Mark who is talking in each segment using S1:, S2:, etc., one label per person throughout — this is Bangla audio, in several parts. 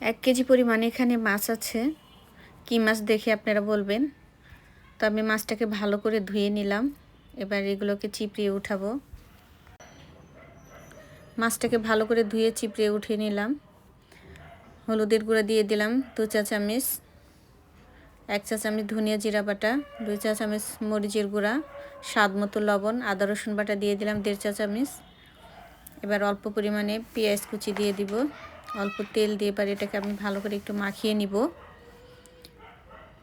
S1: এক কেজি পরিমাণে এখানে মাছ আছে। কি মাছ দেখে আপনারা বলবেন? তো আমি মাছটাকে ভালো করে ধুয়ে নিলাম। এবার এগুলোকে চিপড়িয়ে উঠাবো। মাছটাকে ভালো করে ধুয়ে চিপড়িয়ে উঠিয়ে নিলাম। হলুদের গুঁড়া দিয়ে দিলাম দু চা চামচ, এক চা চামচ ধনিয়া জিরা বাটা, দুই চা চামচ মরিচের গুঁড়া, স্বাদ মতো লবণ, আদা, রসুন বাটা দিয়ে দিলাম দেড় চা চামচ। এবার অল্প পরিমাণে পেঁয়াজ কুচি দিয়ে দিব। অল্প তেল দিয়ে এবার এটাকে আমি ভালো করে একটু মাখিয়ে নিব।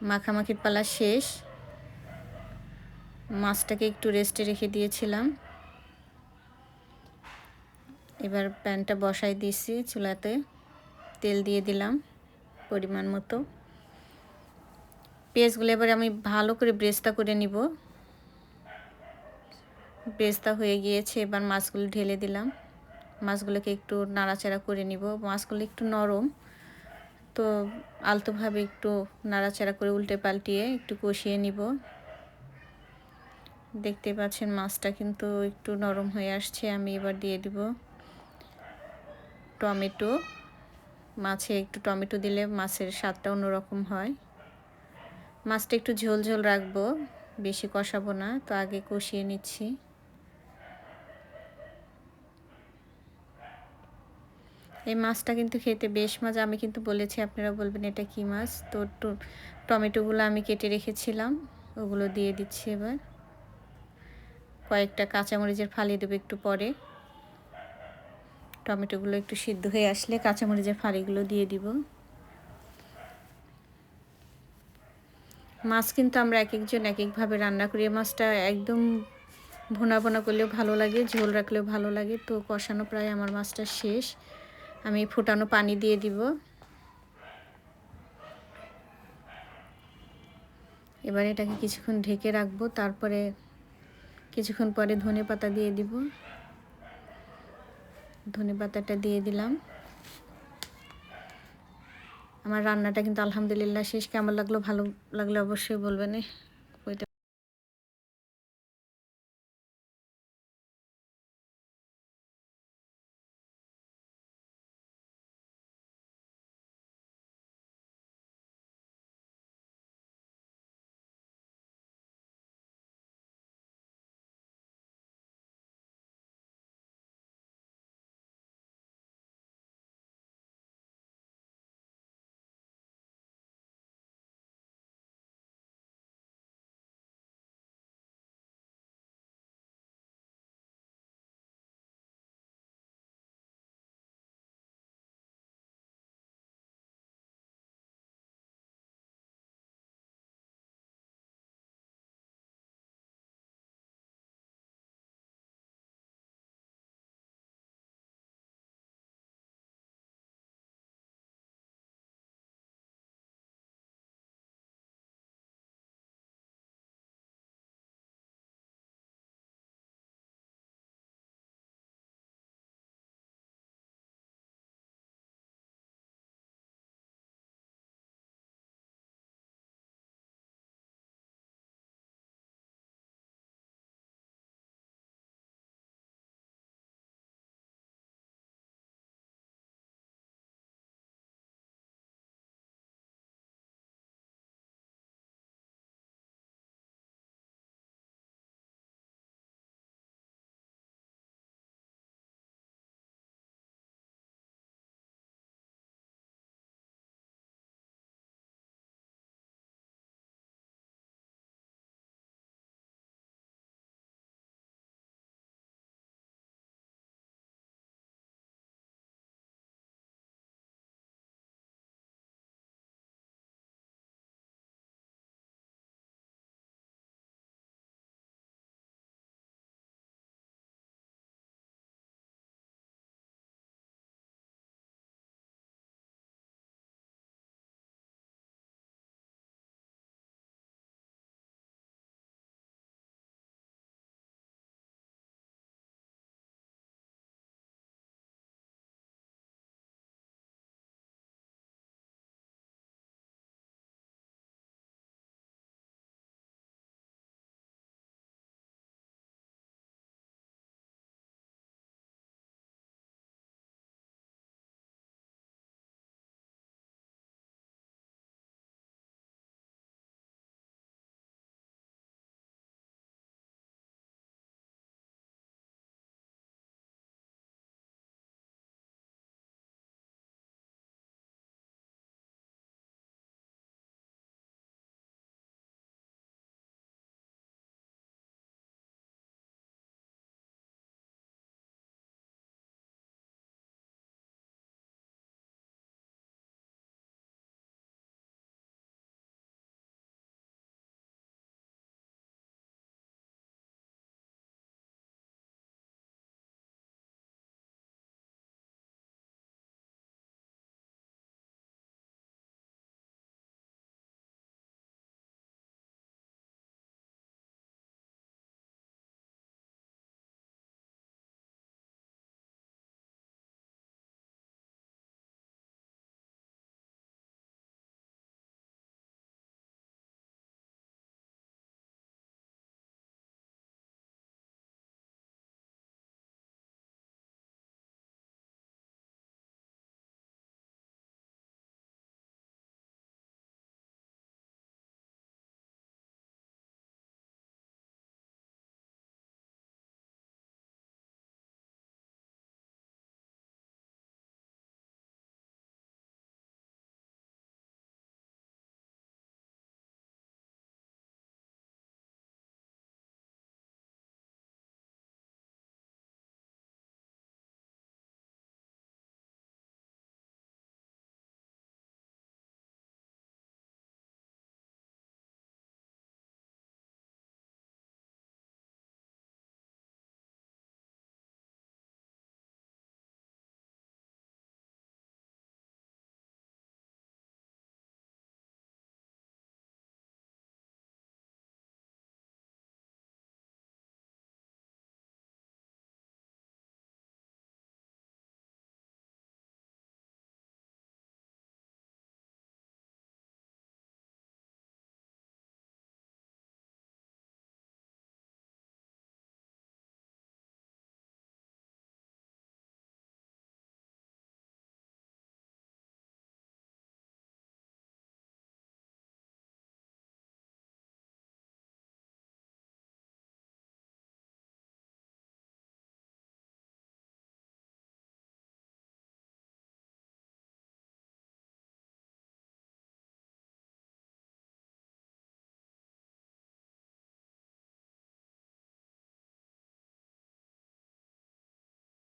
S1: মাখামাখির পালা শেষ। মাছটাকে একটু রেস্টে রেখে দিয়েছিলাম। এবার প্যানটা বসাই দিয়েছি চুলাতে। তেল দিয়ে দিলাম পরিমাণ মতো। পেঁয়াজগুলো এবার আমি ভালো করে ব্রেস্তা করে নিব। ব্রেস্তা হয়ে গিয়েছে, এবার মাছগুলো ঢেলে দিলাম। মাছগুলোকে একটু নাড়াচাড়া করে নিব। মাছগুলো একটু নরম, তো আলতোভাবে একটু নাড়াচাড়া করে উল্টে পাল্টিয়ে একটু কষিয়ে নিব। দেখতে পাচ্ছেন মাছটা কিন্তু একটু নরম হয়ে আসছে, আমি এবার দিয়ে দিব টমেটো। মাছে একটু টমেটো দিলে মাছের স্বাদটা অন্যরকম হয়। মাছটা একটু ঝোল ঝোল রাখব, বেশি কষাবো না, তো আগে কষিয়ে নিচ্ছি। এই মাছটা কিন্তু খেতে বেশ মজা। আমি কিন্তু বলেছি, আপনারা বলবেন এটা কি মাছ? তো টমেটোগুলো আমি কেটে রেখেছিলাম, ওগুলো দিয়ে দিচ্ছি এবার। কয়েকটা কাঁচামরিচের ফালি দেবো একটু পরে। টমেটোগুলো একটু সিদ্ধ হয়ে আসলে কাঁচামরিচের ফালিগুলো দিয়ে দিব। মাছ কিন্তু আমরা এক একজন এক একভাবে রান্না করি। মাছটা একদম ভোনা ভোনা করলেও ভালো লাগে, ঝোল রাখলেও ভালো লাগে। তো কষানো প্রায় আমার মাছটা শেষ। আমি ফুটানো পানি দিয়ে দিব। এবার এটাকে কিছুক্ষণ ঢেকে রাখব, তারপরে কিছুক্ষণ পরে ধনে পাতা দিয়ে দিব। ধনে পাতাটা দিয়ে দিলাম। আমার রান্নাটা কিন্তু আলহামদুলিল্লাহ শেষ। কেমন লাগল? ভালো লাগলে অবশ্যই বলবেন।